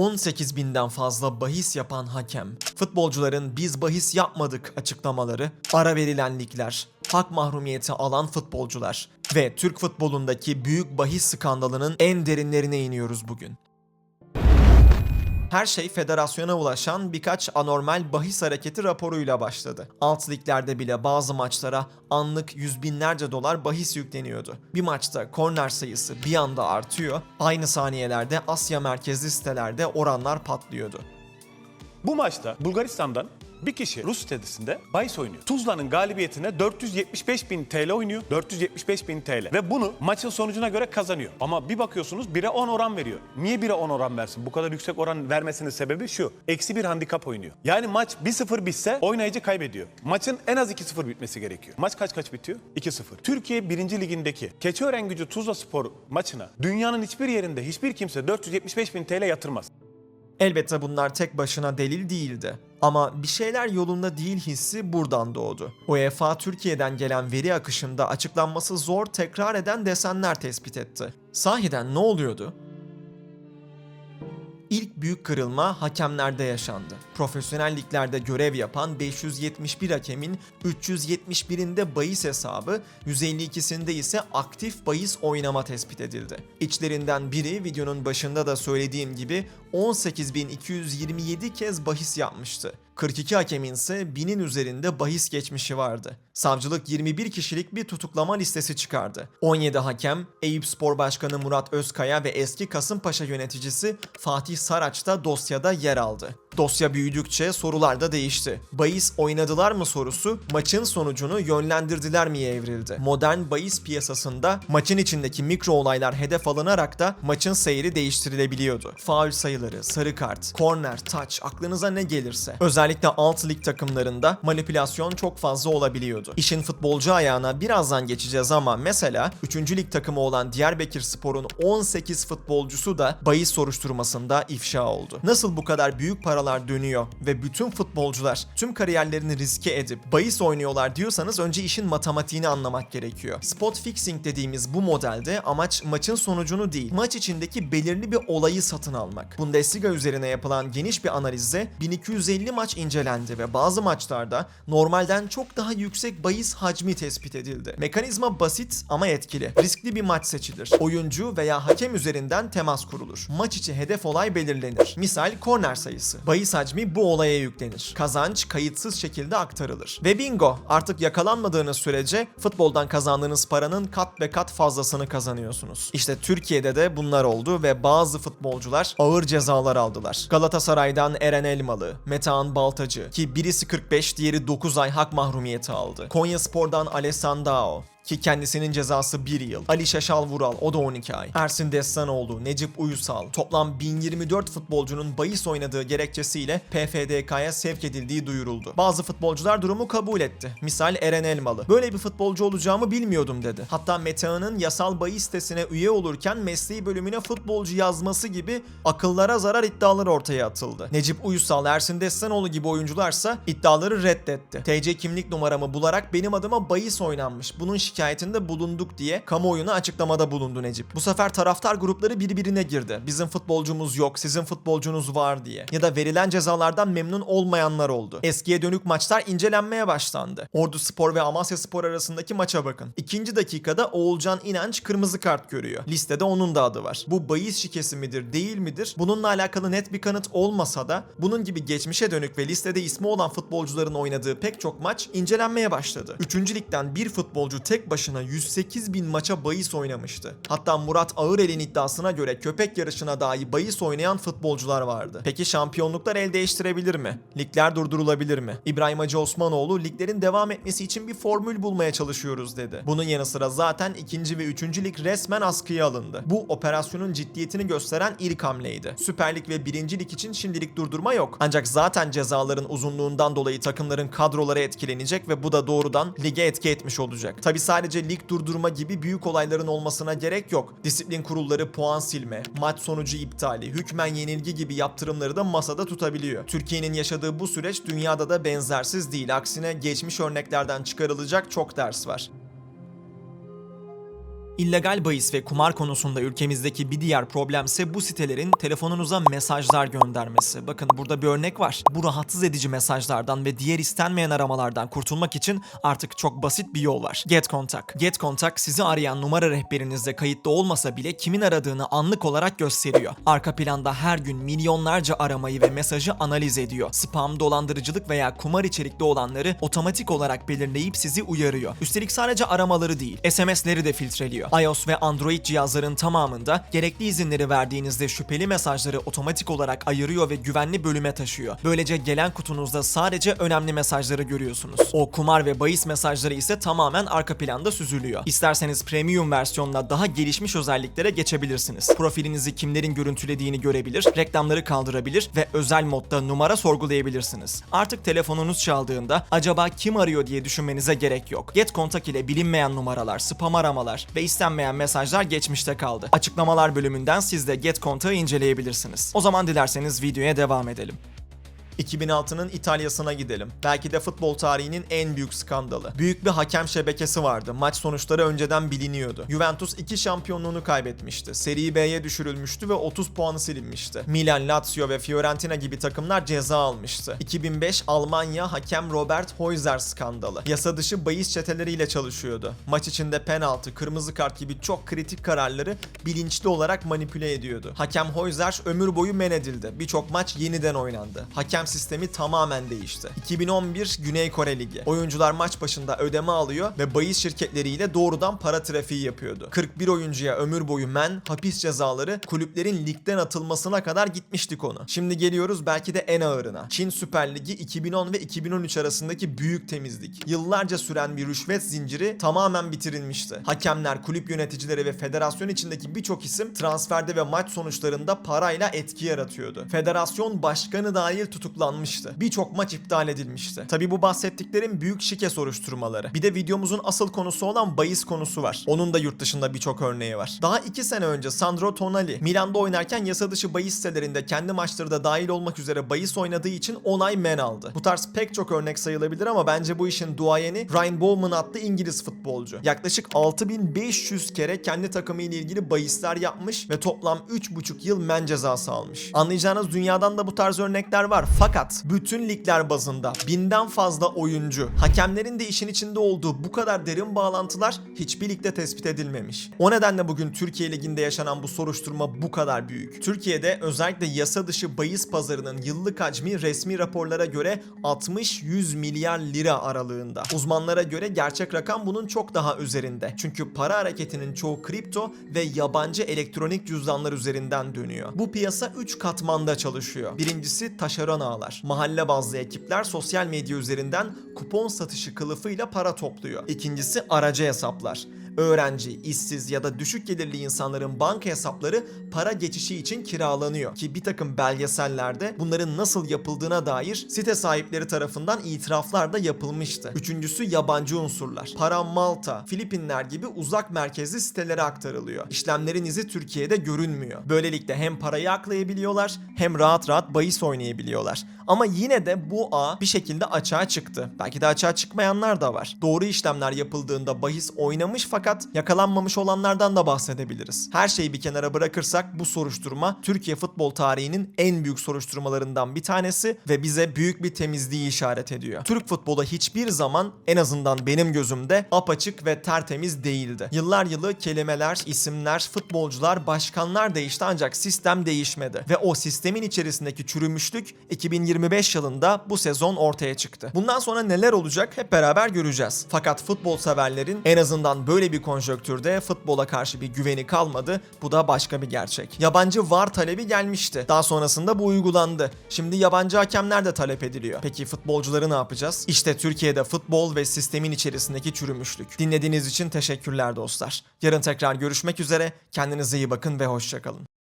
18 binden fazla bahis yapan hakem, futbolcuların biz bahis yapmadık açıklamaları, ara verilen ligler, hak mahrumiyeti alan futbolcular ve Türk futbolundaki büyük bahis skandalının en derinlerine iniyoruz bugün. Her şey federasyona ulaşan birkaç anormal bahis hareketi raporuyla başladı. Alt liglerde bile bazı maçlara anlık yüz binlerce dolar bahis yükleniyordu. Bir maçta korner sayısı bir anda artıyor, aynı saniyelerde Asya merkezli sitelerde oranlar patlıyordu. Bu maçta Bulgaristan'dan bir kişi Rus sitesinde bahis oynuyor. Tuzla'nın galibiyetine 475 bin TL oynuyor. 475 bin TL. Ve bunu maçın sonucuna göre kazanıyor. Ama bir bakıyorsunuz 1'e 10 oran veriyor. Niye 1'e 10 oran versin? Bu kadar yüksek oran vermesinin sebebi şu. Eksi bir handikap oynuyor. Yani maç 1-0 bitse oynayıcı kaybediyor. Maçın en az 2-0 bitmesi gerekiyor. Maç kaç kaç bitiyor? 2-0. Türkiye 1. Ligi'ndeki Keçiören Gücü Tuzla Spor maçına dünyanın hiçbir yerinde hiçbir kimse 475 bin TL yatırmaz. Elbette bunlar tek başına delil değildi. Ama bir şeyler yolunda değil hissi buradan doğdu. UEFA Türkiye'den gelen veri akışında açıklanması zor tekrar eden desenler tespit etti. Sahiden ne oluyordu? İlk büyük kırılma hakemlerde yaşandı. Profesyonel liglerde görev yapan 571 hakemin 371'inde bahis hesabı, 152'sinde ise aktif bahis oynama tespit edildi. İçlerinden biri videonun başında da söylediğim gibi 18.227 kez bahis yapmıştı. 42 hakemin ise 1000'in üzerinde bahis geçmişi vardı. Savcılık 21 kişilik bir tutuklama listesi çıkardı. 17 hakem, Eyüp Spor Başkanı Murat Özkaya ve eski Kasımpaşa yöneticisi Fatih Saraç da dosyada yer aldı. Dosya büyüdükçe sorular da değişti. Bahis oynadılar mı sorusu maçın sonucunu yönlendirdiler miye evrildi. Modern bahis piyasasında maçın içindeki mikro olaylar hedef alınarak da maçın seyri değiştirilebiliyordu. Faul sayıları, sarı kart, korner, taç aklınıza ne gelirse. Özellikle alt lig takımlarında manipülasyon çok fazla olabiliyordu. İşin futbolcu ayağına birazdan geçeceğiz ama mesela 3. lig takımı olan Diyarbakır Spor'un 18 futbolcusu da bahis soruşturmasında ifşa oldu. Nasıl bu kadar büyük paralar dönüyor ve bütün futbolcular tüm kariyerlerini riske edip bahis oynuyorlar diyorsanız önce işin matematiğini anlamak gerekiyor. Spot fixing dediğimiz bu modelde amaç maçın sonucunu değil, maç içindeki belirli bir olayı satın almak. Bundesliga üzerine yapılan geniş bir analizde 1250 maç incelendi ve bazı maçlarda normalden çok daha yüksek bahis hacmi tespit edildi. Mekanizma basit ama etkili. Riskli bir maç seçilir. Oyuncu veya hakem üzerinden temas kurulur. Maç içi hedef olay belirlenir. Misal korner sayısı. Bahis hacmi bu olaya yüklenir. Kazanç kayıtsız şekilde aktarılır. Ve bingo artık yakalanmadığınız sürece futboldan kazandığınız paranın kat ve kat fazlasını kazanıyorsunuz. İşte Türkiye'de de bunlar oldu ve bazı futbolcular ağır cezalar aldılar. Galatasaray'dan Eren Elmalı, Metehan Baltacı ki birisi 45 diğeri 9 ay hak mahrumiyeti aldı. Konya Spor'dan Alessandro ki kendisinin cezası 1 yıl. Ali Şaşal Vural o da 12 ay. Ersin Destanoğlu, Necip Uysal toplam 1024 futbolcunun bahis oynadığı gerekçesiyle PFDK'ya sevk edildiği duyuruldu. Bazı futbolcular durumu kabul etti. Misal Eren Elmalı. Böyle bir futbolcu olacağımı bilmiyordum dedi. Hatta Metehan'ın yasal bahis sitesine üye olurken mesleği bölümüne futbolcu yazması gibi akıllara zarar iddialar ortaya atıldı. Necip Uysal, Ersin Destanoğlu gibi oyuncularsa iddiaları reddetti. TC kimlik numaramı bularak benim adıma bahis oynanmış. Bunun şikayetinde bulunduk diye kamuoyuna açıklamada bulundu Necip. Bu sefer taraftar grupları birbirine girdi. Bizim futbolcumuz yok, sizin futbolcunuz var diye. Ya da verilen cezalardan memnun olmayanlar oldu. Eskiye dönük maçlar incelenmeye başlandı. Ordu Spor ve Amasya Spor arasındaki maça bakın. İkinci dakikada Oğulcan İnanç kırmızı kart görüyor. Listede onun da adı var. Bu bahis şikesi midir, değil midir? Bununla alakalı net bir kanıt olmasa da bunun gibi geçmişe dönük ve listede ismi olan futbolcuların oynadığı pek çok maç incelenmeye başladı. Üçüncü ligden bir futbolcu tek başına 108 bin maça bahis oynamıştı. Hatta Murat Ağırel'in iddiasına göre köpek yarışına dahi bahis oynayan futbolcular vardı. Peki şampiyonluklar el değiştirebilir mi? Ligler durdurulabilir mi? İbrahim Hacı Osmanoğlu liglerin devam etmesi için bir formül bulmaya çalışıyoruz dedi. Bunun yanı sıra zaten ikinci ve üçüncü lig resmen askıya alındı. Bu operasyonun ciddiyetini gösteren ilk hamleydi. Süper Lig ve birinci lig için şimdilik durdurma yok. Ancak zaten cezaların uzunluğundan dolayı takımların kadroları etkilenecek ve bu da doğrudan lige etki etmiş olacak. Tabi sadece lig durdurma gibi büyük olayların olmasına gerek yok. Disiplin kurulları puan silme, maç sonucu iptali, hükmen yenilgi gibi yaptırımları da masada tutabiliyor. Türkiye'nin yaşadığı bu süreç dünyada da benzersiz değil. Aksine geçmiş örneklerden çıkarılacak çok ders var. İllegal bahis ve kumar konusunda ülkemizdeki bir diğer problemse bu sitelerin telefonunuza mesajlar göndermesi. Bakın burada bir örnek var. Bu rahatsız edici mesajlardan ve diğer istenmeyen aramalardan kurtulmak için artık çok basit bir yol var. Get Contact. Get Contact sizi arayan numara rehberinizde kayıtlı olmasa bile kimin aradığını anlık olarak gösteriyor. Arka planda her gün milyonlarca aramayı ve mesajı analiz ediyor. Spam, dolandırıcılık veya kumar içerikli olanları otomatik olarak belirleyip sizi uyarıyor. Üstelik sadece aramaları değil, SMS'leri de filtreliyor. iOS ve Android cihazların tamamında gerekli izinleri verdiğinizde şüpheli mesajları otomatik olarak ayırıyor ve güvenli bölüme taşıyor. Böylece gelen kutunuzda sadece önemli mesajları görüyorsunuz. O kumar ve bahis mesajları ise tamamen arka planda süzülüyor. İsterseniz premium versiyonla daha gelişmiş özelliklere geçebilirsiniz. Profilinizi kimlerin görüntülediğini görebilir, reklamları kaldırabilir ve özel modda numara sorgulayabilirsiniz. Artık telefonunuz çaldığında acaba kim arıyor diye düşünmenize gerek yok. Get Contact ile bilinmeyen numaralar, spam aramalar ve istenmeyen mesajlar geçmişte kaldı. Açıklamalar bölümünden siz de Get Contact'ı inceleyebilirsiniz. O zaman dilerseniz videoya devam edelim. 2006'nın İtalya'sına gidelim. Belki de futbol tarihinin en büyük skandalı. Büyük bir hakem şebekesi vardı. Maç sonuçları önceden biliniyordu. Juventus 2 şampiyonluğunu kaybetmişti. Seri B'ye düşürülmüştü ve 30 puanı silinmişti. Milan, Lazio ve Fiorentina gibi takımlar ceza almıştı. 2005 Almanya hakem Robert Heuser skandalı. Yasa dışı bahis çeteleriyle çalışıyordu. Maç içinde penaltı, kırmızı kart gibi çok kritik kararları bilinçli olarak manipüle ediyordu. Hakem Heuser ömür boyu men edildi. Birçok maç yeniden oynandı. Hakem sistemi tamamen değişti. 2011 Güney Kore Ligi. Oyuncular maç başında ödeme alıyor ve bahis şirketleriyle doğrudan para trafiği yapıyordu. 41 oyuncuya ömür boyu men, hapis cezaları, kulüplerin ligden atılmasına kadar gitmişti konu. Şimdi geliyoruz belki de en ağırına. Çin Süper Ligi 2010 ve 2013 arasındaki büyük temizlik. Yıllarca süren bir rüşvet zinciri tamamen bitirilmişti. Hakemler, kulüp yöneticileri ve federasyon içindeki birçok isim transferde ve maç sonuçlarında parayla etki yaratıyordu. Federasyon başkanı dahil tutuklanmıştı. Birçok maç iptal edilmişti. Tabi bu bahsettiklerim büyük şike soruşturmaları. Bir de videomuzun asıl konusu olan bahis konusu var. Onun da yurt dışında birçok örneği var. Daha 2 sene önce Sandro Tonali Milan'da oynarken yasa dışı bahis sitelerinde kendi maçları da dahil olmak üzere bahis oynadığı için onay men aldı. Bu tarz pek çok örnek sayılabilir ama bence bu işin duayeni Ryan Bowman adlı İngiliz futbolcu. Yaklaşık 6500 kere kendi takımı ile ilgili bahisler yapmış ve toplam 3,5 yıl men cezası almış. Anlayacağınız dünyadan da bu tarz örnekler var. Fakat bütün ligler bazında binden fazla oyuncu, hakemlerin de işin içinde olduğu bu kadar derin bağlantılar hiçbir ligde tespit edilmemiş. O nedenle bugün Türkiye Ligi'nde yaşanan bu soruşturma bu kadar büyük. Türkiye'de özellikle yasa dışı bahis pazarının yıllık hacmi resmi raporlara göre 60-100 milyar lira aralığında. Uzmanlara göre gerçek rakam bunun çok daha üzerinde. Çünkü para hareketinin çoğu kripto ve yabancı elektronik cüzdanlar üzerinden dönüyor. Bu piyasa 3 katmanda çalışıyor. Birincisi taşeron ağlar. Mahalle bazlı ekipler sosyal medya üzerinden kupon satışı kılıfıyla para topluyor. İkincisi aracı hesaplar. Öğrenci, işsiz ya da düşük gelirli insanların banka hesapları para geçişi için kiralanıyor ki bir takım belgesellerde bunların nasıl yapıldığına dair site sahipleri tarafından itiraflar da yapılmıştı. Üçüncüsü yabancı unsurlar. Para Malta, Filipinler gibi uzak merkezli sitelere aktarılıyor. İşlemlerin izi Türkiye'de görünmüyor. Böylelikle hem parayı aklayabiliyorlar hem rahat rahat bahis oynayabiliyorlar. Ama yine de bu ağ bir şekilde açığa çıktı. Belki de açığa çıkmayanlar da var. Doğru işlemler yapıldığında bahis oynamış fakat yakalanmamış olanlardan da bahsedebiliriz. Her şeyi bir kenara bırakırsak bu soruşturma Türkiye futbol tarihinin en büyük soruşturmalarından bir tanesi ve bize büyük bir temizliği işaret ediyor. Türk futbolu hiçbir zaman en azından benim gözümde apaçık ve tertemiz değildi. Yıllar yılı kelimeler, isimler, futbolcular, başkanlar değişti ancak sistem değişmedi. Ve o sistemin içerisindeki çürümüşlük 2025 yılında bu sezon ortaya çıktı. Bundan sonra neler olacak hep beraber göreceğiz. Fakat futbol severlerin en azından bir konjonktürde futbola karşı bir güveni kalmadı. Bu da başka bir gerçek. Yabancı VAR talebi gelmişti. Daha sonrasında bu uygulandı. Şimdi yabancı hakemler de talep ediliyor. Peki futbolcuları ne yapacağız? İşte Türkiye'de futbol ve sistemin içerisindeki çürümüşlük. Dinlediğiniz için teşekkürler dostlar. Yarın tekrar görüşmek üzere. Kendinize iyi bakın ve hoşçakalın.